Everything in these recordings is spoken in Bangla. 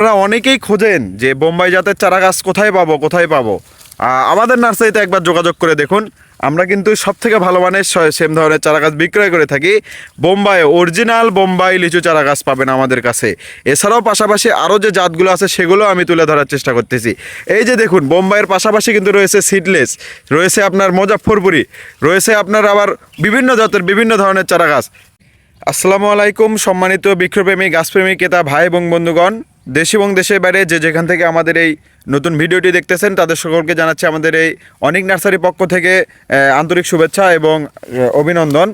আপনারা অনেকেই খোঁজেন যে বোম্বাই জাতের চারা গাছ কোথায় পাবো কোথায় পাবো। আমাদের নার্সারিতে একবার যোগাযোগ করে দেখুন। আমরা কিন্তু সব থেকে ভালো মানের সেম ধরনের চারা গাছ বিক্রয় করে থাকি। বোম্বাই অরিজিনাল বোম্বাই লিচু চারা গাছ পাবেন আমাদের কাছে। এছাড়াও পাশাপাশি আরও যে জাতগুলো আছে, সেগুলো আমি তুলে ধরার চেষ্টা করতেছি। এই যে দেখুন, বোম্বাইয়ের পাশাপাশি কিন্তু রয়েছে সিডলেস রয়েছে আপনার মুজাফরপুরি রয়েছে আপনার আবার বিভিন্ন জাতের বিভিন্ন ধরনের চারা গাছ আসসালামু আলাইকুম, সম্মানিত বৃক্ষপ্রেমী গাছপ্রেমী ক্রেতা, ভাই এবং বন্ধুগণ। দেশ এবং দেশের বাইরে যে যেখান থেকে আমাদের এই নতুন ভিডিওটি দেখতেছেন, তাদের সকলকে জানাচ্ছি আমাদের এই অনেক নার্সারি পক্ষ থেকে আন্তরিক শুভেচ্ছা এবং অভিনন্দন।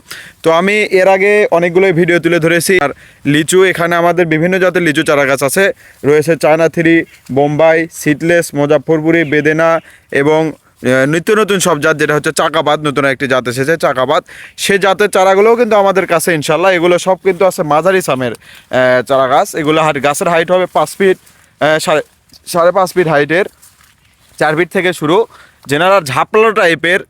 তো আমি এর আগে অনেকগুলোই ভিডিও তুলে ধরেছি। আর লিচু, এখানে আমাদের বিভিন্ন জাতের লিচু চারা গাছ আছে। রয়েছে China three, Bombai seedless Muzaffarpuri, Bedana এবং নিত্য নতুন সব জাত, যেটা হচ্ছে চাকাবাদ, নতুন একটি জাত এসেছে, চাকাবাদ। সে জাতের চারাগুলোও কিন্তু আমাদের কাছে ইনশাল্লাহ এগুলো সব কিন্তু আছে মাঝারি সামের চারা গাছ। এগুলো গাছের হাইট হবে পাঁচ ফিট সাড়ে সাড়ে পাঁচ ফিট হাইটের চার ফিট থেকে শুরু। জেনারা ঝাপলো টাইপের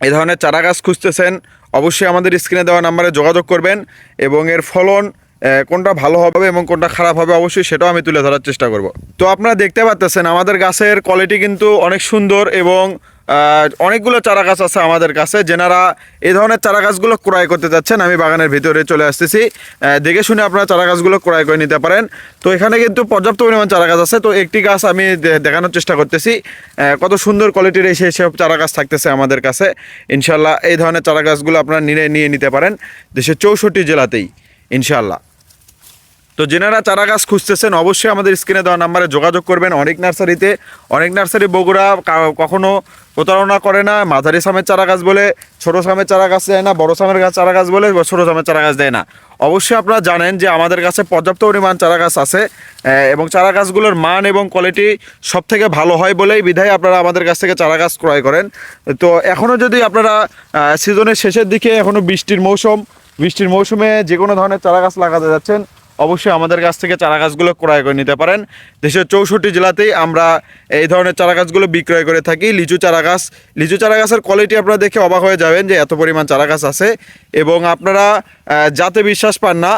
এই ধরনের চারা গাছ খুঁজতেছেন, অবশ্যই আমাদের স্ক্রিনে দেওয়া নাম্বারে যোগাযোগ করবেন এবং এর ফলন কোনটা ভালো হবে এবং কোনটা খারাপ হবে অবশ্যই সেটাও আমি তুলে ধরার চেষ্টা করব। তো আপনারা দেখতে পাচ্ছেন আমাদের গাছের কোয়ালিটি কিন্তু অনেক সুন্দর এবং অনেকগুলো চারা গাছ আছে আমাদের কাছে, যেনারা এই ধরনের চারা গাছগুলো ক্রয় করতে যাচ্ছেন। আমি বাগানের ভিতরে চলে আসতেছি। দেখে শুনে আপনারা চারা গাছগুলো ক্রয় করে নিতে পারেন। তো এখানে কিন্তু পর্যাপ্ত পরিমাণ চারা গাছ আছে। তো একটি গাছ আমি দেখানোর চেষ্টা করতেছি। কত সুন্দর কোয়ালিটির এই সব চারা গাছ থাকতেছে আমাদের কাছে। ইনশাল্লাহ এই ধরনের চারা গাছগুলো আপনারা নিয়ে নিয়ে নিতে পারেন। দেশের চৌষট্টি জেলাতেই ইনশাল্লাহ তো যেনারা চারা গাছ খুঁজতেছেন, অবশ্যই আমাদের স্ক্রিনে দেওয়া নাম্বারে যোগাযোগ করবেন। অনেক নার্সারিতে, অনেক নার্সারি বগুড়া কখনো প্রতারণা করে না, মাঝারি সামের চারা গাছ বলে, ছোটো সামের চারা গাছ দেয় না, বড় সামের গাছ চারা গাছ বলে ছোটো সামের চারা গাছ দেয় না। অবশ্যই আপনারা জানেন যে আমাদের কাছে পর্যাপ্ত পরিমাণ চারা গাছ আছে এবং চারা গাছগুলোর মান এবং কোয়ালিটি সব থেকে ভালো হয় বলেই বিধায় আপনারা আমাদের কাছ থেকে চারা গাছ ক্রয় করেন। তো এখনও যদি আপনারা সিজনের শেষের দিকে এখনও বৃষ্টির মৌসুম, বৃষ্টির মৌসুমে যে কোনো ধরনের চারা গাছ লাগাতে যাচ্ছেন অবশ্যই আমাদের কাছ থেকে চারা গাছগুলো ক্রয় করে নিতে পারেন। দেশের চৌষট্টি জেলাতেই আমরা এই ধরনের চারা গাছগুলো বিক্রয় করে থাকি। লিচু চারা গাছ লিচু চারা গাছের কোয়ালিটি আপনারা দেখে অবাক হয়ে যাবেন যে এত পরিমাণ চারা গাছ আছে। এবং আপনারা যাতে বিশ্বাস পান না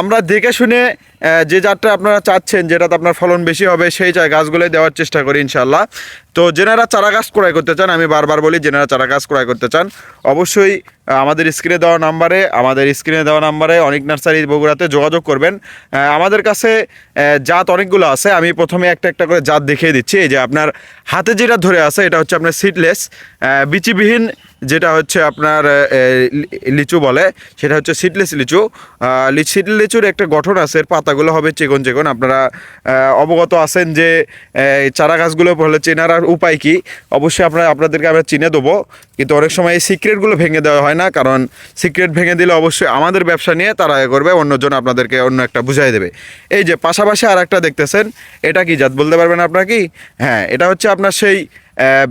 আমরা দেখে শুনে যে জাতটা আপনারা চাচ্ছেন, যেটাতে আপনার ফলন বেশি হবে, সেই চা গাছগুলোই দেওয়ার চেষ্টা করি ইনশাল্লাহ তো যেনারা চারা গাছ ক্রয় করতে চান, আমি বারবার বলি, যেনারা চারা গাছ ক্রয় করতে চান, অবশ্যই আমাদের স্ক্রিনে দেওয়া নাম্বারে, আমাদের স্ক্রিনে দেওয়া নাম্বারে অনেক নার্সারি বগুড়াতে যোগাযোগ করবেন। আমাদের কাছে জাত অনেকগুলো আছে, আমি প্রথমে একটা একটা করে জাত দেখিয়ে দিচ্ছি। এই যে আপনার হাতে যেটা ধরে আছে, এটা হচ্ছে আপনার সিডলেস বিচিবিহীন, যেটা হচ্ছে আপনার লিচু বলে, সেটা হচ্ছে সিডলেস লিচু। সিড লিচুর একটা গঠন আছে এর পাতাগুলো হবে চেকন চেকন আপনারা অবগত আছেন যে চারা গাছগুলো হলে চেনার উপায় কি? অবশ্যই আপনারা, আপনাদেরকে আমরা চিনে দেবো। কিন্তু অনেক সময় এই সিক্রেটগুলো ভেঙে দেওয়া হয় না, কারণ সিক্রেট ভেঙে দিলে অবশ্যই আমাদের ব্যবসা নিয়ে তারা এ করবে, অন্যজন আপনাদেরকে অন্য একটা বুঝাই দেবে। এই যে পাশাপাশি আর একটা দেখতেছেন, এটা কি জাত বলতে পারবেন আপনার কি? হ্যাঁ এটা হচ্ছে আপনার সেই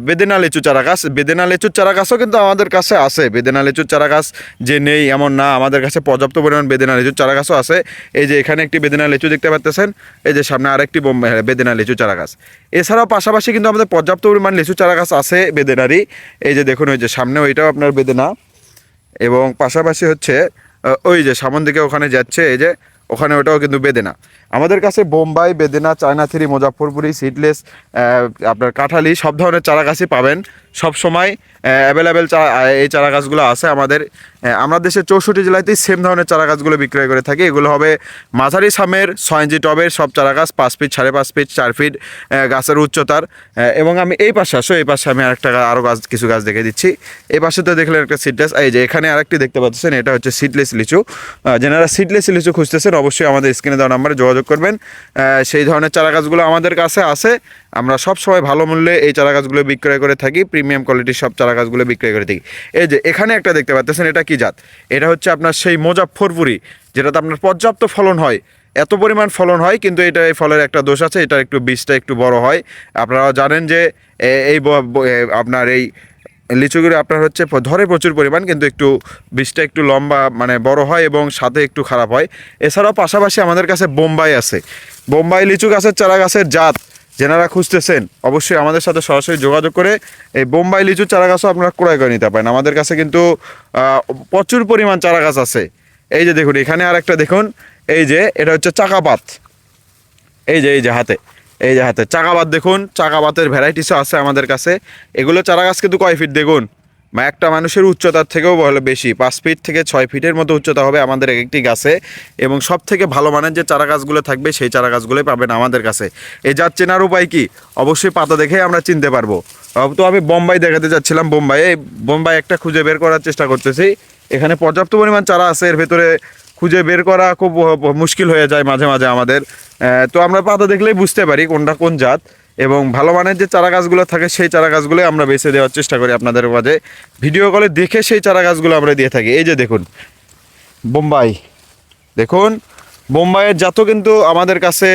বেদেনা লেচু চারা গাছ বেদেনা লিচুর চারা গাছও কিন্তু আমাদের কাছে আছে। বেদেনা লেচুর চারা গাছ যে নেই এমন না। আমাদের কাছে পর্যাপ্ত পরিমাণ বেদেনা লেচুর চারা গাছও আছে। এই যে এখানে একটি বেদেনা লেচু দেখতে পাচ্ছেন এই যে সামনে আরেকটি হ্যাঁ, বেদেনা লিচু চারা গাছ। এছাড়াও পাশাপাশি কিন্তু আমাদের পর্যাপ্ত পরিমাণ লিচু চারা গাছ আছে বেদেনারই। এই যে দেখুন ওই যে সামনে ওইটাও আপনার বেদেনা। এবং পাশাপাশি হচ্ছে ওই যে সামন দিকে ওখানে যাচ্ছে এই যে ওখানে ওটাও কিন্তু বেদেনা। আমাদের কাছে Bombai, Bedana, China three Muzaffarpuri seedless আপনার কাঁঠালি, সব ধরনের চারা গাছই পাবেন। সব সময় অ্যাভেলেবেল এই চারা গাছগুলো আছে আমাদের। আমরা দেশের চৌষট্টি জেলাতেই সেম ধরনের চারা গাছগুলো বিক্রয় করে থাকি। এগুলো হবে মাঝারি সামের, ছয় ইঞ্চি টবের সব চারা গাছ পাঁচ ফিট সাড়ে পাঁচ ফিট চার ফিট গাছের উচ্চতার। এবং আমি এই পাশে আসো, এই পাশে আমি আরেকটা আরও গাছ কিছু গাছ দেখে দিচ্ছি। এই পাশে তো দেখলেন একটা সিডলেস এই যে এখানে আরেকটি দেখতে পাচ্ছেন, এটা হচ্ছে সিডলেস লিচু। যারা সিডলেস লিচু খুঁজতেছেন, অবশ্যই আমাদের স্ক্রিনে দেওয়া নাম্বারে যোগাযোগ করবেন। সেই ধরনের চারা গাছগুলো আমাদের কাছে আছে। আমরা সব সময় ভালো মূল্যে এই চারা গাছগুলো বিক্রয় করে থাকি। প্রিমিয়াম কোয়ালিটির সব চারা গাছগুলো বিক্রয় করে থাকি। এই যে, এখানে একটা দেখতে পাচ্ছেন এটা কি জাত? এটা হচ্ছে আপনার সেই মুজাফরপুরি যেটাতে আপনার পর্যাপ্ত ফলন হয়। এত পরিমাণ ফলন হয়, কিন্তু এটা এই ফলের একটা দোষ আছে এটা একটু বীজটা একটু বড় হয়। আপনারা জানেন যে এই আপনার এই লিচুগুলো আপনার হচ্ছে ধরে প্রচুর পরিমাণ, কিন্তু একটু বীজটা একটু লম্বা মানে বড় হয় এবং সাথে একটু খারাপ হয়। এছাড়াও পাশাপাশি আমাদের কাছে বোম্বাই আছে। বোম্বাই লিচু গাছের চারা গাছের জাত যেনারা খুঁজতেছেন, অবশ্যই আমাদের সাথে সরাসরি যোগাযোগ করে এই বোম্বাই লিচু চারা গাছও আপনারা ক্রয় করে নিতে পারেন। আমাদের কাছে কিন্তু প্রচুর পরিমাণ চারা গাছ আছে। এই যে দেখুন, এখানে আর একটা দেখুন, এই যে এটা হচ্ছে চাকাপাত এই যে এই যে হাতে, এই যে হাতে। চাকাবাত দেখুন চাকাবাতের ভ্যারাইটিসও আছে আমাদের কাছে। এগুলো চারা গাছ কিন্তু কয় ফিট দেখুন? একটা মানুষের উচ্চতার থেকেও বলে বেশি। পাঁচ ফিট থেকে ছয় ফিটের মতো উচ্চতা হবে আমাদের এক একটি গাছে এবং সব থেকে ভালো মানের যে চারা গাছগুলো থাকবে সেই চারা গাছগুলোই পাবেন আমাদের কাছে। এই জাত চেনার উপায় কি? অবশ্যই পাতা দেখেই আমরা চিনতে পারব। তো আমি বোম্বাই দেখাতে যাচ্ছিলাম বোম্বাই। এই বোম্বাই একটা খুঁজে বের করার চেষ্টা করতেছি। এখানে পর্যাপ্ত পরিমাণ চারা আছে, এর ভেতরে খুঁজে বের করা খুব মুশকিল হয়ে যায় মাঝে মাঝে আমাদের। তো আমরা পাতা দেখলেই বুঝতে পারি কোনটা কোন জাত। এবং ভালো মানের যে চারা গাছগুলো থাকে, সেই চারা গাছগুলোই আমরা বেছে দেওয়ার চেষ্টা করি আপনাদের মাঝে। ভিডিও কলে দেখে সেই চারা গাছগুলো আমরা দিয়ে থাকি। এই যে দেখুন, বোম্বাই। দেখুন, বোম্বাইয়ের জাতও কিন্তু আমাদের কাছে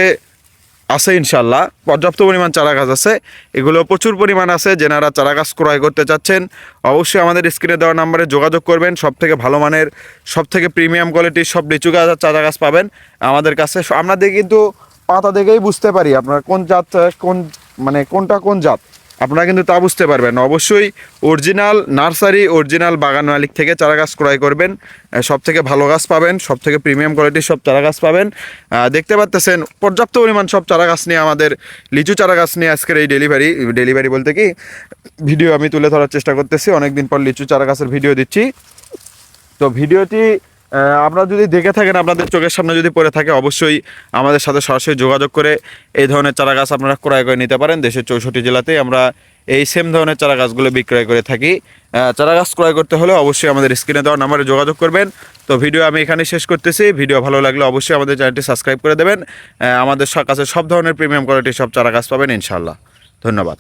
আছে ইনশাল্লাহ পর্যাপ্ত পরিমাণ চারা গাছ আছে। এগুলো প্রচুর পরিমাণ আছে, যেনারা চারা গাছ ক্রয় করতে চাচ্ছেন। অবশ্যই আমাদের স্ক্রিনে দেওয়া নাম্বারে যোগাযোগ করবেন। সব থেকে ভালো মানের সব থেকে প্রিমিয়াম কোয়ালিটির সব লিচু গাছ চারা গাছ পাবেন। আমাদের কাছে আপনাদের কিন্তু পাতা দেখেই বুঝতে পারি আপনার কোন জাত, কোন মানে কোনটা কোন জাত। আপনারা কিন্তু তা বুঝতে পারবেন অবশ্যই অরিজিনাল নার্সারি, অরিজিনাল বাগান মালিক থেকে চারা গাছ ক্রয় করবেন। সব থেকে ভালো গাছ পাবেন সব থেকে প্রিমিয়াম কোয়ালিটির সব চারা গাছ পাবেন দেখতে পাচ্তেছেন, পর্যাপ্ত পরিমাণ সব চারা গাছ নিয়ে আমাদের লিচু চারা গাছ নিয়ে আজকের এই ডেলিভারি ডেলিভারি বলতে কি, ভিডিও আমি তুলে ধরার চেষ্টা করতেছি। অনেকদিন পর লিচু চারা গাছের ভিডিও দিচ্ছি। তো ভিডিওটি আপনারা যদি দেখে থাকেন, আপনাদের চোখের সামনে যদি পড়ে থাকে, অবশ্যই আমাদের সাথে সরাসরি যোগাযোগ করে এই ধরনের চারা গাছ আপনারা ক্রয় করে নিতে পারেন। দেশের চৌষট্টি জেলাতে আমরা এই সেম ধরনের চারা গাছগুলো বিক্রয় করে থাকি। চারা গাছ ক্রয় করতে হলে অবশ্যই আমাদের স্ক্রিনে দেওয়া নাম্বারে যোগাযোগ করবেন। তো ভিডিও আমি এখানে শেষ করতেছি। ভিডিও ভালো লাগলে অবশ্যই আমাদের চ্যানেলটি সাবস্ক্রাইব করে দেবেন। আমাদের কাছে সব ধরনের প্রিমিয়াম কোয়ালিটির সব চারা গাছ পাবেন ইনশাল্লাহ ধন্যবাদ।